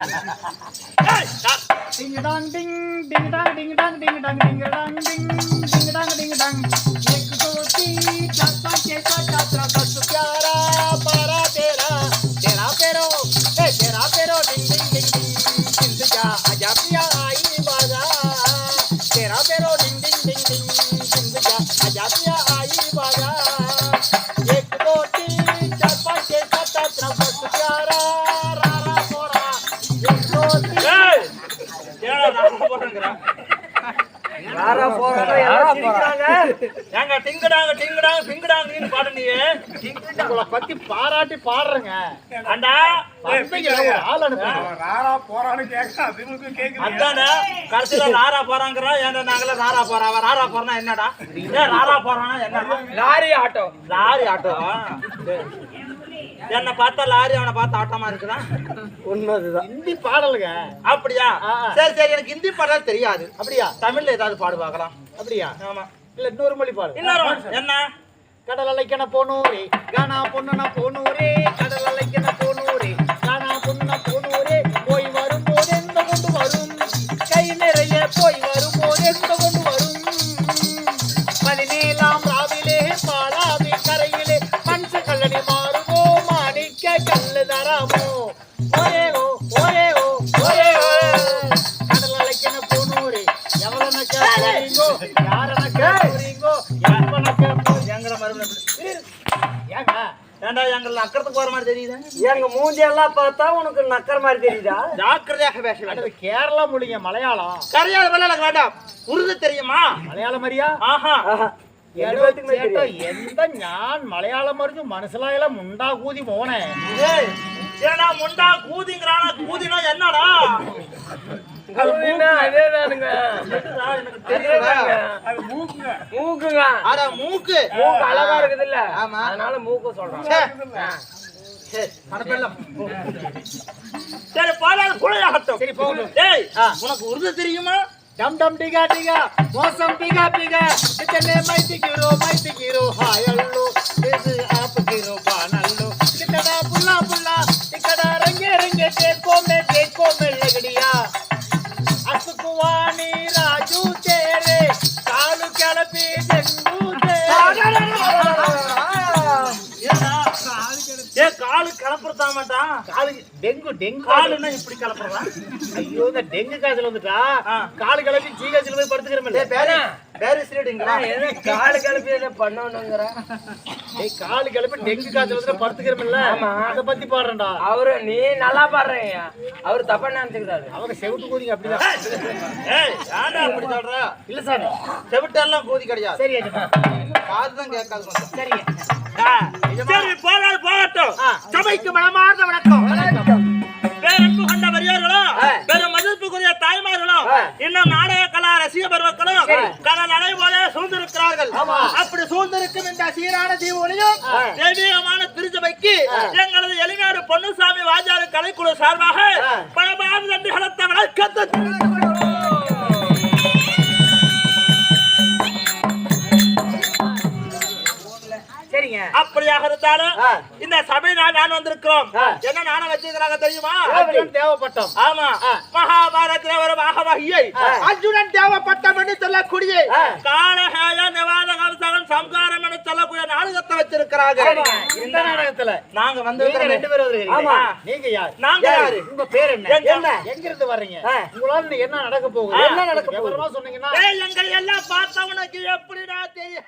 ஏய், stop. Ding dong ding ding dong ding dong ding dong ding dong ding ding dong ding dong யாரா போறாங்க யாரா போறாங்க ஏங்க டிங்குடாங்க டிங்குடாங்க பிங்குடாங்கன்னு பாடு நீ உங்களை பத்தி பாராட்டி பாடுறேங்க. ஒரு ஆள் போறான்னு கேட்க அதுக்கு கேக்குது அதானே கடைசியில ராரா போறாங்கிறோம் ஏன்டா நாங்களே ராரா போறா? ராரா போறானா என்னடா? ஏன் ராரா போறானா என்னடா? Lorry auto. Lorry auto. என்ன பார்த்தா லாரி அவனை பார்த்து ஆட்டமா இருக்குதா? உண்மைதுதான் ஹிந்தி பாடலுங்க. அப்படியா. சரி சரி எனக்கு ஹிந்தி பாடல் தெரியாது. அப்படியா? தமிழ்ல ஏதாவது பாடு பார்க்கலாம். அப்படியா? ஆமா. இல்ல இன்னொரு மொழி பாடு. இன்னொரு. என்ன? கடல் அலைக்கன போனூரே கானா பொண்ணுனா போனூரே கடல் அலைக்கன போனூரே கானா பொண்ணுனா போனூரே போய் வரும்போது எந்த கொண்டு வரும்? கை நிறைய போய் வரும்போது அக்கறதுக்கு வர மாதிரி தெரியுது எங்க மூஞ்சியெல்லாம் பார்த்தா உனக்கு நக்கற மாதிரி தெரியுதா? ஜாக்கிரதையாக கேரளா மொழிங்க மலையாளம். கரையாத மலையாளம் வேண்டாம். உருது தெரியுமா? மலையாளம் மாதிரியா ஆஹா. எந்த ஞான் மலையாளம் மருந்து மனசுலாயெல்லாம் முண்டா கூதி போனேன் ஏன்னா முண்டா கூதிங்கிறானா கூதினா என்னடா? அதுன்னா அதேதானுங்க என்னடா, எனக்கு தெரியல அது மூக்குங்க மூக்குங்க அட மூக்கு மூக்கு அழகா இருக்குது இல்ல ஆமா. அதனால மூக்கு சொல்றேன் சே. சரி, அனுப்பலாம். சரி பாலால் குழையாகட்டும் சரி, போகட்டும். டேய் ஆ. உனக்கு உருது தெரியுமா डम डम डिगा डिगा मौसम पिगा पिगा इतने मैती गिरो मैती गिरो हाय अल्लो इस आप गिरो बानल्लो इकड़ा बुल्ला बुल्ला इकड़ा रंगे रंगे देखो காலு கலப்புறதா மாட்டான் காலு டெங்கு டெங்கு காலுன்னா இப்படி கலப்புறான் ஐயோ இந்த டெங்கு காய்ச்சல் வந்துட்டா. ஆ. காலு கிளப்பி ஜீகாய்ச்சல் போய் படுத்துக்கிறோம் ஏதோ காடு கலப்பி ஏதோ பண்ணணுங்கிற ஏய் காலு கிளப்பி டெங்கு காய்ச்சல் வந்துட்டு படுத்துக்கிறோம்ல. ஆமா. அதை பத்தி பாடுறேன்டா. அவரு நீ நல்லா பாடுறீங்க. அவரு தப்பா நினைச்சுக்கிறாரு. அவங்க செவுட்டு கூதிங்க அப்படிதான். ஏய் அப்படி சொல்ற? இல்ல சார். செவிட்டெல்லாம் கூதி கிடையாது. சரி ஐயா. காதுதான் கேட்காது கொஞ்சம். ஆ, சரி போகாது போகட்டும். சபைக்கு மனமார்ந்த வணக்கம். சூழ்ந்திருக்கிறார்கள் ஆமா. அப்படி சூழ்ந்திருக்கும் இந்த சீரான தீவுகளையும். தெய்வீகமான திருச்சபைக்கு எங்களது எளிமையாடு பொன்னுசாமி வாஜாரு கலைக்குழு சார்பாக ஆ. பலமாறு நன்றிகளத்த வணக்கத்தை அப்படியாக இருந்தாலும். இந்த சபை நான் வந்திருக்கிறோம். என்ன நானும் வச்சிருக்கிறாங்க தெரியுமா தேவைப்பட்டோம் ஆமா. அர்ஜுனன் தேவப்பட்டம் என்று சொல்லக்கூடிய. காலஹேய நிவாத கவசகன் சம்காரம் என்று சொல்லக்கூடிய நாடகத்தை வச்சிருக்கிறாங்க சரிங்க. இந்த நாடகத்துல நாங்க வந்து ரெண்டு வருகிறீங்க. ஆமா. நீங்க யார் நாங்க யாரு? உங்க பேர் என்ன எங்க? என்ன எங்க இருந்து வர்றீங்க. உங்களால என்ன நடக்க போகுது. என்ன நடக்க போகுது சொன்னீங்கன்னா எங்களை எல்லாம் பார்த்தவனுக்கு எப்படிடா தெரியும்